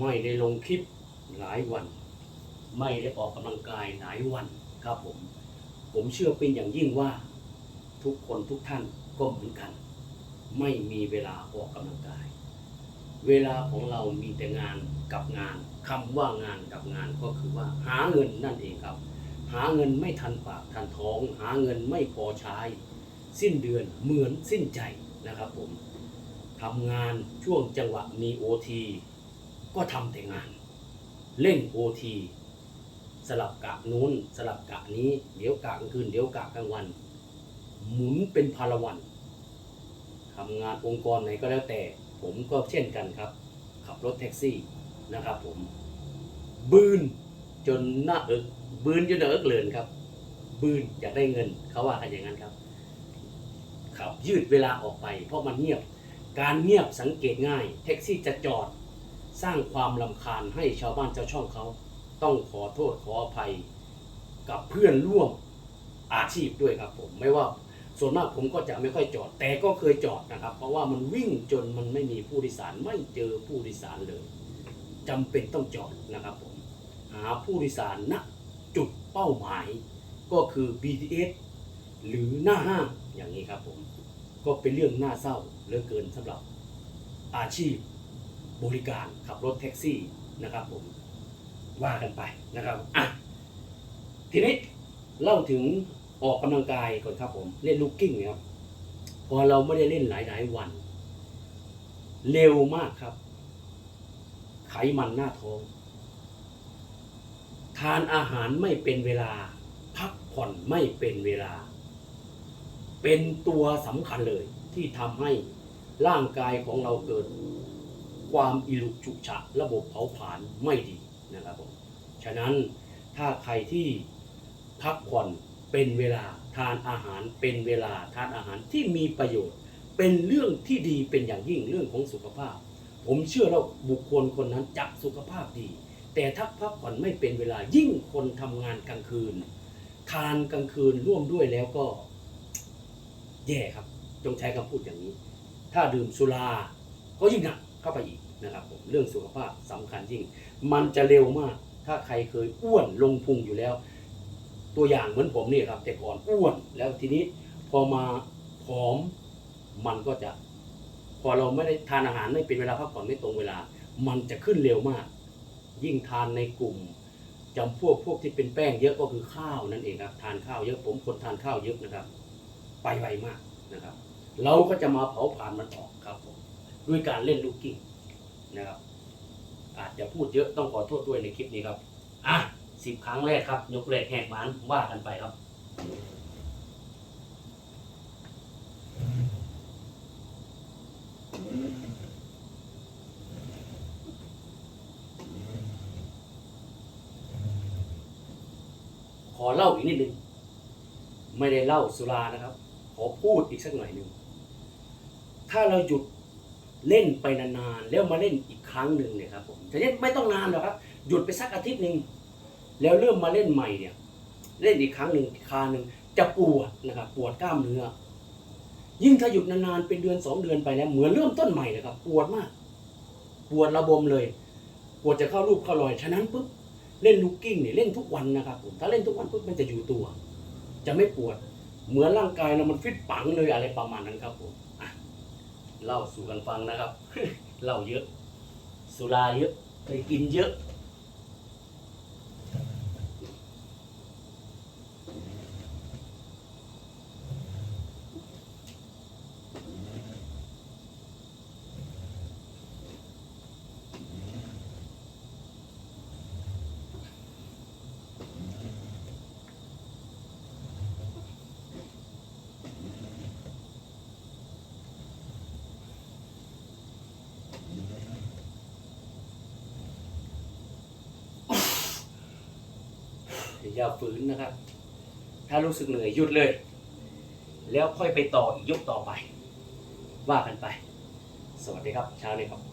ไม่ได้ลงคลิปหลายวัน ไม่ได้ออกกำลังกายหลายวันครับผม ผมเชื่อเป็นอย่างยิ่งว่า ทุกคนทุกท่านก็เหมือนกัน ไม่มีเวลาออกกำลังกาย เวลาของเรามีแต่งานกับงานคำว่างานกับงานก็คือว่าหาเงินนั่นเองครับ หาเงินไม่ทันปากทันท้อง หาเงินไม่พอใช้ สิ้นเดือนเหมือนสิ้นใจนะครับผมทำงานช่วงจังหวะมีโอที ก็ทำแต่งานเล่นโอทีสลับกะนู้นสลับกะนี้ เดี๋ยวกะกลางคืนเดี๋ยวกะกลางวัน หมุนเป็นพาลวันทำงานองค์กรไหนก็แล้วแต่ ผมก็เช่นกันครับ ขับรถแท็กซี่นะครับผม บืนจนหน้าเอิกบืนจนหน้าเอิกเลินครับ บืนอยากได้เงินเขาว่ากันอย่างนั้นครับครับยืดเวลาออกไป เพราะมันเงียบ การเงียบสังเกตง่าย แท็กซี่จะจอด สร้างความลำคาญให้ชาวบ้านชาวช่องเขา ต้องขอโทษขออภัยกับเพื่อนร่วมอาชีพด้วยครับผมไม่ว่าส่วนมากผมก็จะไม่ค่อยจอด แต่ก็เคยจอดนะครับ เพราะว่ามันวิ่งจนมันไม่มีผู้โดยสารไม่เจอผู้โดยสารเลยจำเป็นต้องจอดนะครับผมหาผู้โดยสารณจุดเป้าหมาย ก็คือ BTS หรือหน้าห้างอย่างนี้ครับผม ก็เป็นเรื่องน่าเศร้าเหลือเกินสำหรับอาชีพ บริการขับรถแท็กซี่นะครับผมว่ากันไปนะครับอะทีนี้เล่าถึงออกกำลังกายก่อนครับผมเล่นลูกกิ้งเนะครับพอเราไม่ได้เล่นหลาย ๆ วัน เร็วมากครับ ไขมันหน้าท้อง ทานอาหารไม่เป็นเวลา พักผ่อนไม่เป็นเวลา เป็นตัวสำคัญเลยที่ทำให้ร่างกายของเราเกิด ความอิรุฉุฉะระบบเผาผลาญไม่ดีนะครับผมฉะนั้นถ้าใครที่พักผ่อนเป็นเวลาทานอาหารเป็นเวลาทานอาหารที่มีประโยชน์ เป็นเรื่องที่ดีเป็นอย่างยิ่งเรื่องของสุขภาพ ผมเชื่อว่าบุคคลคนนั้นจะสุขภาพดี แต่ถ้าพักผ่อนไม่เป็นเวลายิ่งคนทำงานกลางคืน ทานกลางคืนร่วมด้วยแล้วก็แย่ครับจงใช้คำพูดอย่างนี้ ถ้าดื่มสุราก็ยิ่งหนัก เข้าไปอีกนะครับผมเรื่องสุขภาพสำคัญยิ่ง มันจะเร็วมาก ถ้าใครเคยอ้วนลงพุงอยู่แล้ว ตัวอย่างเหมือนผมนี่ครับ แต่ก่อนอ้วนแล้วทีนี้พอมาผอมมันก็จะ พอเราไม่ได้ทานอาหารไม่เป็นเวลาพักผ่อนไม่ตรงเวลา มันจะขึ้นเร็วมาก ยิ่งทานในกลุ่มจำพวกพวกที่เป็นแป้งเยอะก็คือข้าวนั่นเองครับ ทานข้าวเยอะผมคนทานข้าวเยอะนะครับ ไปไวมากนะครับ เราก็จะมาเผาผลาญมันออกครับผม ด้วยการเล่นลูกกิ้งนะครับ อาจจะพูดเยอะต้องขอโทษด้วยในคลิปนี้ครับ อะสิบครั้งแรกครับ ยกแรกแหกหมันว่ากันไปครับขอเล่าอีกนิดนึงไม่ได้เล่าสุรานะครับ ขอพูดอีกสักหน่อยหนึ่งถ้าเราหยุด เล่นไปนานๆแล้วมาเล่นอีกครั้งหนึ่งเนี่ยครับผมแต่เล่นไม่ต้องนานหรอกครับ หยุดไปสักอาทิตย์หนึ่งแล้วเริ่มมาเล่นใหม่เนี่ย เล่นอีกครั้งหนึ่งคราหนึ่งจะปวดนะครับปวดกล้ามเนื้อ ยิ่งถ้าหยุดนานๆเป็นเดือนสองเดือนไปแล้วเหมือนเริ่มต้นใหม่เลยครับ ปวดมาก ปวดระบมเลยปวดจะเข้ารูปเข้ารอยฉะนั้นปุ๊บเล่นลูกกิ้งเนี่ยเล่นทุกวันนะครับผมถ้าเล่นทุกวันปุ๊บมันจะอยู่ตัว จะไม่ปวด เหมือนร่างกายเรามันฟิตปังเลยอะไรประมาณนั้นครับผมอะ เล่าสู่กันฟังนะครับ เล่าเยอะ สุราเยอะเคยกินเยอะ อย่าฝืนนะครับ ถ้ารู้สึกเหนื่อยหยุดเลย แล้วค่อยไปต่ออีกยกต่อไป ว่ากันไป สวัสดีครับเช้านี้ครับ